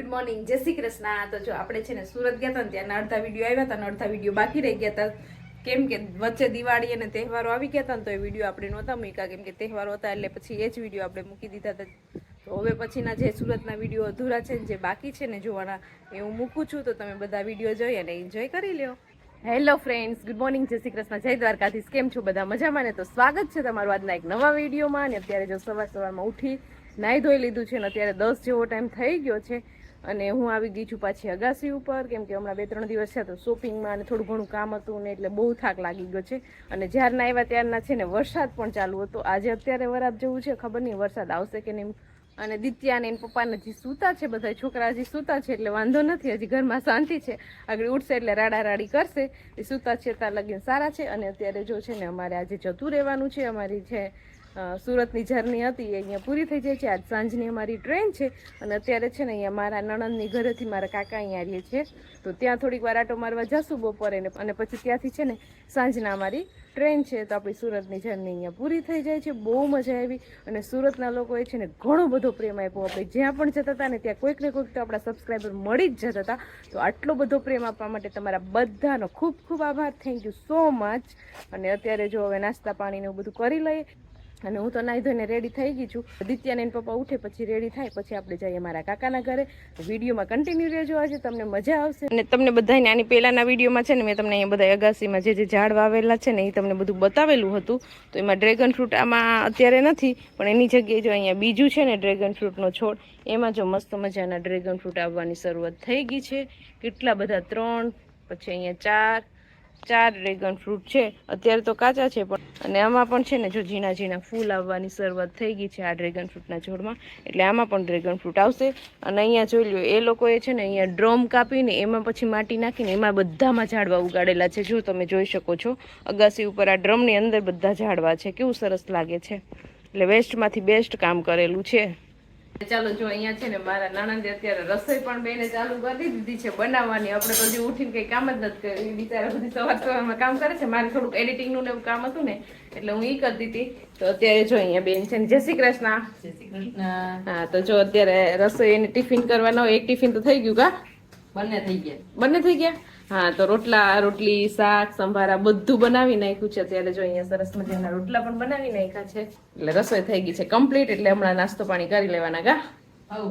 Good morning જય શ્રી કૃષ્ણ. તો જો આપણે છે ને સુરત ગયા હતા ને ત્યાં અડધા વીડિયો આવ્યા હતા ને અડધા વીડિયો બાકી રહી ગયા હતા કેમ કે વચ્ચે દિવાળી અને તહેવારો આવી ગયા હતા ને તો એ વીડિયો આપણે નહોતા મૂક્યા. કેમ કે તહેવારો હતા એટલે પછી એ જ વીડિયો આપણે મૂકી દીધા હતા તો હવે પછીના જે સુરતના વીડિયો અધૂરા છે ને જે બાકી છે ને જોવાના, એ હું મૂકું છું. તો તમે બધા વીડિયો જોઈ અને એન્જોય કરી લ્યો. હેલો ફ્રેન્ડ્સ ગુડ મોર્નિંગ જય શ્રી કૃષ્ણ. જય દ્વારકાધીશ. કેમ છો બધા? મજામાં ને? તો સ્વાગત છે તમારું આજના એક નવા વિડીયોમાં અને અત્યારે જો સવાર સવારમાં ઉઠી નાહી ધોઈ લીધું છે અને અત્યારે દસ જેવો ટાઈમ થઈ ગયો છે. અને હું આવી ગઈ છું પાછી અગાસી ઉપર, કેમ કે હમણાં બે ત્રણ દિવસ છે તો શોપિંગમાં અને થોડું ઘણું કામ હતું ને એટલે બહુ થાક લાગી ગયો છે. અને જ્યારના આવ્યા ત્યારના છે ને વરસાદ પણ ચાલુ હતો. આજે અત્યારે વરાપ જેવું છે, ખબર નહીં, વરસાદ આવશે કે નહીં. અને દિત્યા ને એના પપ્પાને હજી સૂતા છે બધા છોકરા હજી સૂતા છે એટલે વાંધો નથી, હજી ઘરમાં શાંતિ છે. આગળ ઉઠશે એટલે રાડા રાડી કરશે. એ સૂતા છે ત્યાં લગીન સારા છે. અને અત્યારે જો છે ને અમારે આજે જતું રહેવાનું છે, અમારી છે સુરતની જર્ની હતી, એ અહીંયા પૂરી થઈ જાય છે. આજ સાંજની અમારી ટ્રેન છે અને અત્યારે છે ને અહીંયા મારા નણંદની ઘરેથી મારા કાકા અહીંયા રહીએ છે તો ત્યાં થોડીક વાર આટો મારવા જશું બપોરે અને પછી ત્યાંથી છે ને સાંજના અમારી ટ્રેન છે. તો આપણી સુરતની જર્ની અહીંયા પૂરી થઈ જાય છે. બહુ મજા આવી અને સુરતના લોકોએ છે ને ઘણો બધો પ્રેમ આપ્યો. આપણે જ્યાં પણ જતા હતા ને ત્યાં કોઈક ને કોઈક તો આપણા સબસ્ક્રાઈબર મળી જ જતા હતા. તો આટલો બધો પ્રેમ આપવા માટે તમારા બધાનો ખૂબ ખૂબ આભાર. થેન્ક યુ સો મચ અને અત્યારે જો હવે નાસ્તા પાણીને એવું બધું કરી લઈએ અને હું તો નાહી ધોઈને રેડી થઈ ગઈ છું. દિત્યાને એના પપ્પા ઉઠે પછી રેડી થાય, પછી આપણે જઈએ મારા કાકાના ઘરે. વિડીયોમાં કન્ટિન્યુ રહેજો આજે, તમને મજા આવશે. અને તમને બધાને આની પહેલાના વિડીયોમાં છે ને મેં તમને અહીંયા બધા અગાસીમાં જે જે ઝાડ વાવેલા છે ને એ તમને બધું બતાવેલું હતું. તો એમાં ડ્રેગન ફ્રૂટ આમાં અત્યારે નથી, પણ એની જગ્યાએ જો અહીંયા બીજું છે ને ડ્રેગન ફ્રૂટનો છોડ, એમાં જો મસ્ત મજાના ડ્રેગન ફ્રૂટ આવવાની શરૂઆત થઈ ગઈ છે. કેટલા બધા? ત્રણ, પછી અહીંયા ચાર ચાર ડ્રેગન ફ્રૂટ છે. અત્યારે તો કાચા છે પણ, અને આમાં પણ છે ને જો ઝીણા ઝીણા ફૂલ આવવાની શરૂઆત થઈ ગઈ છે આ ડ્રેગન ફ્રૂટના છોડમાં, એટલે આમાં પણ ડ્રેગન ફ્રૂટ આવશે. અને અહીંયા જોઈ લો એ લોકોએ છે ને અહીંયા ડ્રોમ કાપીને એમાં પછી માટી નાખીને એમાં બધામાં ઝાડવા ઉગાડેલા છે. જો તમે જોઈ શકો છો, અગાસી ઉપર આ ડ્રમની અંદર બધા ઝાડવા છે. કેવું સરસ લાગે છે. એટલે વેસ્ટમાંથી બેસ્ટ કામ કરેલું છે. ચાલો જો અહીંયા છે ને મારા નાણાંદે અત્યારે રસોઈ પણ બેને ચાલુ કરી દીધી છે બનાવવાની. આપણે તો હજી ઉઠીને કંઈ કામ જ નથી કર્યું. બિચારા બધી સવાર સવારમાં કામ કરે છે. મારે થોડુંક એડિટિંગનું એવું કામ હતું ને એટલે હું ઈ કરતી હતી તો અત્યારે જો અહીંયા બેન છે ને જય શ્રી કૃષ્ણ. હા તો જો અત્યારે રસોઈ એને ટિફિન કરવાનો એક ટિફિન તો થઈ ગયું કા? બંને થઈ ગયા. બંને થઈ ગયા? હા તો રોટલા રોટલી શાક સંભારા બધું બનાવી નાખ્યું છે અત્યારે જો અહીંયા સરસ મજાના રોટલા પણ બનાવી નાખ્યા છે. એટલે રસોઈ થઈ ગઈ છે કમ્પ્લીટ એટલે હમણાં નાસ્તો પાણી કરી લેવાના ગા હવ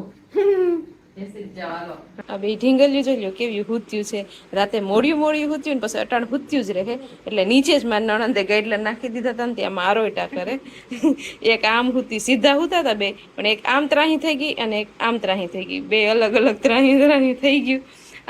ઢીંગલિયું જોઈ લો કેવી હુત્યું છે. રાતે મોડ્યું મોડિયું હુત્યું ને પછી અટાણ હુત્યું જ રહે. એટલે નીચે જ મારા નણંદે ગાઈડલાઈન નાખી દીધા હતા ને ત્યાં મારો ઈટા કરે એક આમ હુતી સીધા હુતા હતા બે પણ એક આમ ત્રાહી થઈ ગઈ અને એક આમ ત્રાહી થઈ ગઈ. બે અલગ અલગ ત્રાહી ત્રાહી થઈ ગયું.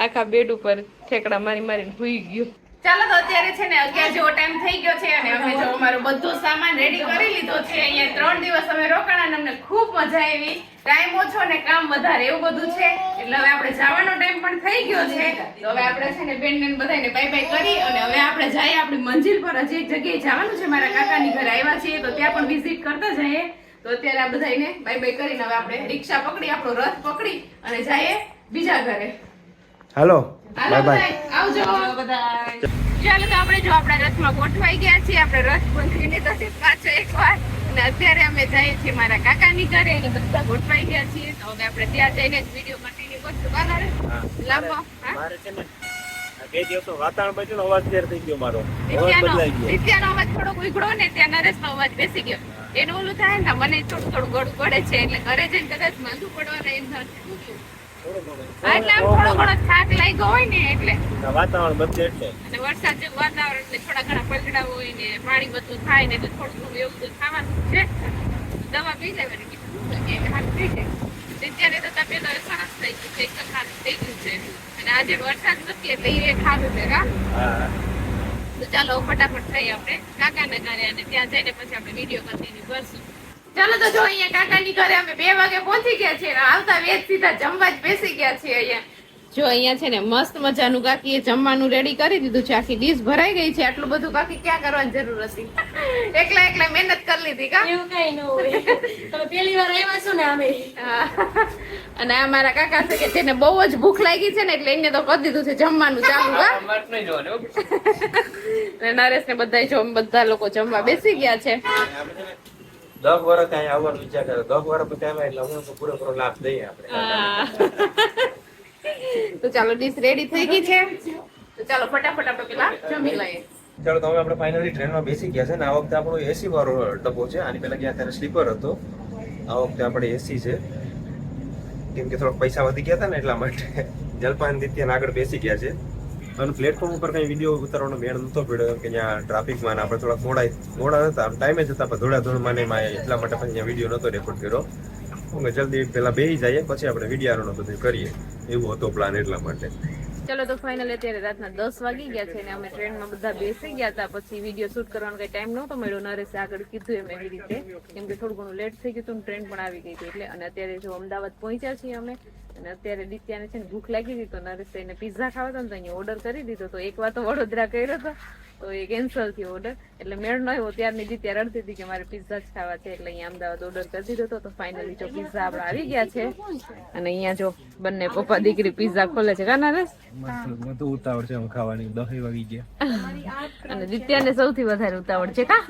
આખા બેડ ઉપર ઠેકડા મારી મારીને હુઈ ગયો. ચાલો તો અત્યારે છે ને અગિયાર જેવો ટાઈમ થઈ ગયો છે અને અમે જો અમારો બધો સામાન રેડી કરી લીધો છે. અહીંયા ત્રણ દિવસ અમે રોકાણા અમને ખૂબ મજા આવી. ટાઈમ ઓછો ને કામ વધારે એવું બધું છે. એટલે હવે આપણે જવાનો ટાઈમ પણ થઈ ગયો છે. હવે આપણે છે ને બેન બેન બધાને બાય બાય કરી અને હવે આપણે જઈએ આપણી મંજિલ પર. હજી એક જગ્યાએ જવાનું છે. મારા કાકાની ઘરે આવ્યા છીએ તો ત્યાં પણ વિઝિટ કરતા જઈએ. તો અત્યારે આ બધાને બાય બાય કરીને હવે આપણે રિક્ષા પકડી, આપણો રથ પકડી અને જઈએ બીજા ઘરે. હાલો. બાય બાય આવજો. બધા ચાલો તો આપણે જો આપણા રથમાં ગોઠવાઈ ગયા છીએ. આપણે રથ બંધીને તો છે પાછો એકવાર. અને અત્યારે અમે જઈએ છીએ મારા કાકાની ઘરે અને બધા ગોઠવાઈ ગયા છીએ. તો હવે આપણે ત્યાં જઈને જ વીડિયો કન્ટિન્યુ કરશું બરાબર? લાંબો. હા? મારે છે ને બે દિવસનો વાતાવરણ બચ્યું અવાજ ક્લિયર થઈ ગયો મારો. અવાજ બદલાઈ ગયો. નિત્યાનો અવાજ થોડોક ઉઘડો ને ત્યાં નરેશનો અવાજ બેસી ગયો. એનું ઓલું થાય ને મને થોડું થોડું ગળું પડે છે. એટલે ઘરે જઈને કદાચ માંદું પડવાના એમ થશે વાતાવરણ બદલે એટલે અને વરસાદ જેવું વાતાવરણ એટલે થોડા ઘણા પલકડા હોય ને પાણી બધું થાય ને થોડું થોડું એવું બધું ખાવાનું છે. દવા પી લેવાની થઈ જાય. નિત્યાને તો તબિયત હવે સરસ થઈ ગયું છે એકદમ સારું થઈ ગયું છે. અને આજે વરસાદ નથી એટલે એ ખાધું છે તો ચાલો ફટાફટ થઈ આપણે. કાકાના ઘરે અને ત્યાં જઈને પછી આપણે વીડિયો કન્ટિન્યુ કરશું. ચાલો તો જો અહીંયા કાકાની ઘરે અમે બે વાગે પહોંચી ગયા છીએ આવતા વેજ સીધા જમવા જ બેસી ગયા છીએ અહીંયા. જો અહીંયા છે ને મસ્ત મજાનું કાકીએ જમવાનું રેડી કરી દીધું છે. આખી ડીશ ભરાઈ ગઈ છે. આટલું બધું કાકી ક્યાં કરવાની જરૂર હતી? એકલા એકલા મહેનત કરી લીધી કા? એવું કઈ ન હોય. તમે પહેલી વાર આવ્યા છો ને અમે. અને આ મારા કાકા છે કે જેને બહુ જ ભૂખ લાગી છે ને એટલે એને તો કરી દીધું છે જમવાનું ચાલુ કા અને નરેશ ને બધા જો બધા લોકો જમવા બેસી ગયા છે. દસ વર્ષ અહીં આવવાનો વિચાર કર્યો દસ વર્ષ પછી આવે એટલે હું પૂરેપૂરો લાભ દઈએ આપણે. તો ચાલો ડીશ રેડી થઈ ગઈ છે. તો ચાલો ફટાફટ આપણે પેલા જમી લઈએ. ચાલો તો હવે આપણે ફાઇનલી ટ્રેનમાં બેસી ગયા છે ને આ વખતે આપણો એસી વાળો ડબ્બો છે. આની પહેલા ગયા ત્યારે સ્લીપર હતો. આ વખતે આપણે એસી છે. કેમ કે થોડાક પૈસા વધી ગયા હતા ને એટલા માટે જલપાન દિત્યાને આગળ બેસી ગયા છે. અને પ્લેટફોર્મ ઉપર કઈ વીડિયો ઉતારવાનો મેળ નતો પડ્યો કે ત્યાં ટ્રાફિકમાં ને આપણે થોડા મોડા મોડા હતા ટાઈમે જતા પણ ધોળા ધોળ માને એટલા માટે પછી વીડિયો નતો રેકોર્ડ કર્યો. હું જલ્દી પહેલા બેસી જઈએ, પછી આપણે વિડીયાનો બધું કરીએ. એવો હતો પ્લાન એટલા માટે. ચલો તો ફાઇનલ અત્યારે રાતના દસ વાગી ગયા છે ને અમે ટ્રેનમાં બધા બેસી ગયા હતા. પછી વીડિયો શૂટ કરવાનો કઈ ટાઈમ નહોતો મળ્યો. નરેશે આગળ કીધું એમ એવી રીતે, કેમ કે થોડું ઘણું લેટ થઈ ગયું હતું ટ્રેન પણ આવી ગઈ હતી એટલે. અને અત્યારે જો અમદાવાદ પહોંચ્યા છીએ અમે અને અત્યારે દિત્યાને છે ને ભૂખ લાગી હતી તો નરેશ એને પીઝા ખાવા હતા ને તો અહીંયા ઓર્ડર કરી દીધો તો એક વાર તો વડોદરા કર્યો હતો, તો એ કેન્સલ થયો ઓર્ડર એટલે મેળ ન આવ્યો. ત્યારની દિત્યા રડતી હતી કે મારે પીઝા જ ખાવા છે એટલે અહીંયા અમદાવાદ ઓર્ડર કરી દીધો હતો. તો ફાઇનલી જો પીઝા આપણે આવી ગયા છે. અને અહીંયા જો બંને પપ્પા દીકરી પીઝા ખોલે છે. કા નરેશ? બધું ઉતાવળ છે ખાવાની. દસ વાગી ગયા. અને દિત્યાને સૌથી વધારે ઉતાવળ છે કા?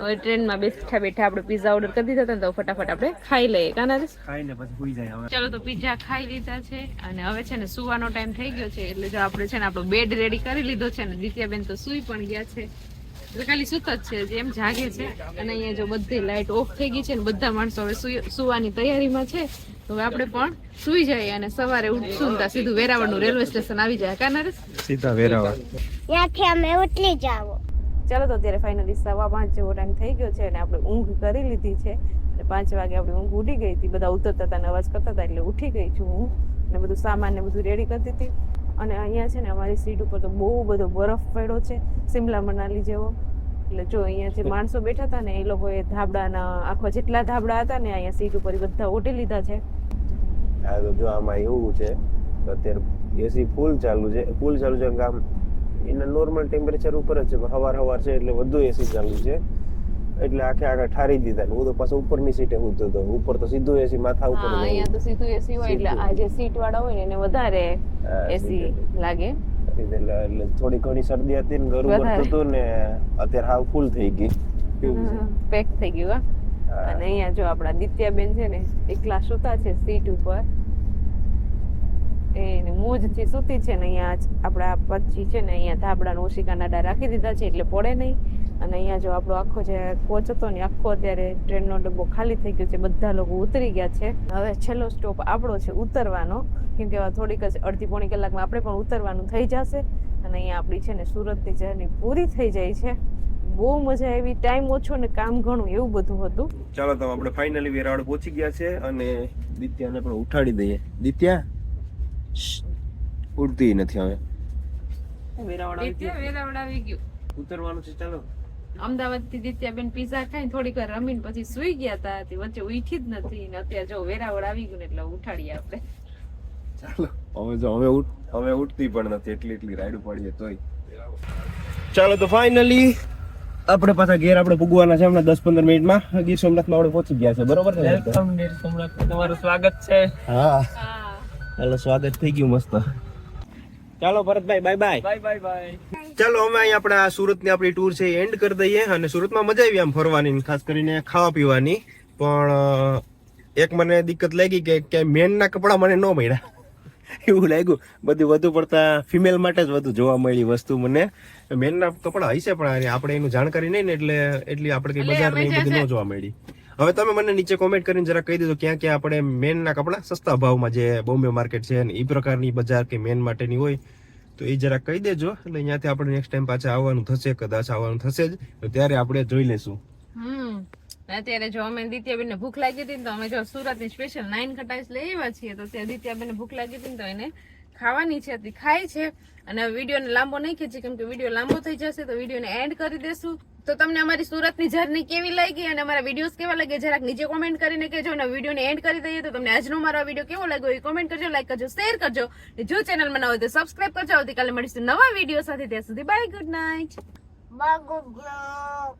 હવે ટ્રેનમાં બેઠા બેઠા આપણે પીઝા ઓર્ડર કરી દીધા તો ફટાફટ આપણે ખાઈ લઈએ કા ખાઈને પછી સુઈ જાય હવે. ચાલો તો પીઝા ખાઈ લીધા છે અને હવે છે ને સુવાનો ટાઈમ થઈ ગયો છે એટલે જો આપણે છે ને આપણો બેડ રેડી કરી લીધો છે ને દિત્યાબેન તો સુઈ પણ ગયા છે. એટલે ખાલી સુત જ છે જે એમ જાગે છે. અને અહીંયા જો બધી લાઇટ ઓફ થઈ ગઈ છે ને બધા માણસો હવે સુવાની તૈયારીમાં છે. તો હવે આપણે પણ સુઈ જઈએ અને સવારે ઉઠશું ત્યાં સીધું વેરાવળનું રેલવે સ્ટેશન આવી જાય કા નરેશ? સીધા વેરાવળ. ત્યાંથી અમે ઉતરી જાવ ચાલો તો અત્યારે ફાઇનલી સવા પાંચ જેવો ટાઈમ થઈ ગયો છે અને આપણે ઊંઘ કરી લીધી છે. અને પાંચ વાગે આપણે ઊંઘ ઉડી ગઈ હતી. બધા ઉતરતા હતા અને અવાજ કરતા હતા એટલે ઉઠી ગઈ છું હું. અને બધું સામાન ને બધું રેડી કરતી હતી અને અહીંયા છે ને અમારી સીટ ઉપર તો બહુ બધો બરફ પડ્યો છે. સિમલા મનાલી જેવો. એટલે જો અહીંયા જે માણસો બેઠા હતા ને એ લોકોએ ધાબડાના આખો જેટલા ધાબડા હતા ને અહીંયા સીટ ઉપર બધા ઓટી લીધા છે. આ તો જો આમાં એવું છે તો અત્યારે એસી ફૂલ ચાલુ છે ફૂલ ચાલુ છે આમ એના નોર્મલ ટેમ્પરેચર ઉપર જ છે હવાર હવાર છે એટલે વધુ એસી ચાલુ છે. એટલે આખે આગળ ઠારી દીધા હું તો પાછો ઉપરની સીટે સૂતો હતો. ઉપર તો સીધું એસી માથા ઉપર. અહીંયા તો સીધું એસી હોય એટલે આ જે સીટ વાળા હોય ને એને વધારે એસી સીધે. લાગે એટલે એટલે થોડી ઘણી શરદી હતી ને ગરું. ભરતું હતું ને અત્યારે હાવ ફૂલ થઈ ગઈ. પેક થઈ ગયું હા. અને અહીંયા જો આપણા દિત્યાબેન છે ને એકલા સુતા છે સીટ ઉપર. એને મોજથી સૂતી છે ને અહીંયા આપણા પચ્ચી છે ને અહીંયા ધાબડાનો ઓશિકા નાડા રાખી દીધા છે એટલે પડે નહીં. અને અહીંયા જો આપણો આખો જે કોચ હતો ને આખો અત્યારે ટ્રેનનો ડબ્બો ખાલી થઈ ગયો છે. બધા લોકો ઉતરી ગયા છે. હવે છેલ્લો સ્ટોપ આપણો છે ઉતરવાનો. કેમ કે થોડીક જ અડધી પોણી કલાકમાં આપણે પણ ઉતરવાનું થઈ જશે. અને અહીંયા આપણી છે ને સુરતની જર્ની પૂરી થઈ જાય છે. બહુ મજા આવી ટાઈમ ઓછો ને કામ ઘણું એવું બધું હતું. ચાલો તો આપણે ફાઇનલી વેરાવળ પહોંચી ગયા છે અને દિત્યાને પણ ઉઠાડી દઈએ. દિત્યા? ઉડતી નથી હવે. વેરાવળ આવી ગયું. ઉતરવાનું છે ચાલો. અમદાવાદથી દિત્યાબેન પીઝા ખાઈ થોડીક વાર રમીને પછી સુઈ ગયા હતા વચ્ચે ઉઠી જ નથી. ને અત્યારે જો વેરાવળ આવી ગયું ને એટલે ઉઠાડીએ આપણે. ચાલો. હવે જો અમે ઉઠ અમે ઉઠતી પણ નથી એટલી એટલી રાઈડ પડીએ તોય. ચાલો તો ફાઇનલી આપણે પાછા ઘેર આપણે ભૂગવાના છે હમણાં દસ પંદર મિનિટમાં. ગીર સોમનાથમાં આપણે પહોંચી ગયા છે બરોબર ને? તમારું સ્વાગત છે. હા. ચાલો સ્વાગત થઈ ગયું મસ્ત. ચાલો Bharatbhai bye bye bye bye bye ચાલો અમે અહીં આપણે આ સુરતની આપણી ટૂર છે એન્ડ કરી દઈએ અને સુરતમાં મજા આવી આમ ફરવાની ખાસ કરીને ખાવા પીવાની. પણ એક મને દિક્કત લાગી કે કે મેનના કપડાં મને ન મળ્યા. એવું લાગ્યું. બધું વધુ પડતા ફિમેલ માટે જ વધુ જોવા મળી વસ્તુ મને. મેનના કપડાં હશે પણ આપણે એનું જાણકારી નહીં ને એટલે એટલી આપણે કઈ બજાર ને બધી ન જોવા મળી. હવે તમે મને નીચે કોમેન્ટ કરીને જરા કહી દેજો ક્યાં ક્યાં આપણે મેનના કપડાં સસ્તા ભાવમાં જે બોમ્બે માર્કેટ છે ને એ પ્રકારની બજાર કે મેન માટેની હોય તો એ જરા કહી દેજો. એટલે અહીંયાથી આપણે નેક્સ્ટ ટાઈમ પાછા આવવાનું થશે કદાચ આવવાનું થશે જ. તો ત્યારે આપણે જોઈ લેશું હમ. અત્યારે જો અમે દિત્યાબેન ભૂખ લાગી હતી તો અમે જો સુરતની સ્પેશિયલ નાઇન ખટાઈશ લઈ આવ્યા છીએ, તો ત્યાં દિત્યાબેન ભૂખ લાગી હતી તો એને ખાવાની છે, તે ખાય છે. અને વિડીયોને લાંબો નહીં ખેંચી, કેમ કે વીડિયો લાંબો થઈ જશે તો વીડિયો ને એન્ડ કરી દેશું. તો તમને અમારી સુરતની જર્ની કેવી લાગી અને અમારા વિડીયોઝ કેવા લાગે જરાક નીચે કોમેન્ટ કરીને કહેજો અને વીડિયો ને એન્ડ કરી દઈએ તો તમને આજનો મારો વીડિયો કેવો લાગ્યો એ કોમેન્ટ કરજો લાઈક કરજો શેર કરજો. જો ચેનલમાં ન હોય તો સબસ્ક્રાઇબ કરજો. આવતીકાલે મળીશું નવા વીડિયો સાથે. ત્યાં સુધી બાય ગુડ નાઇટ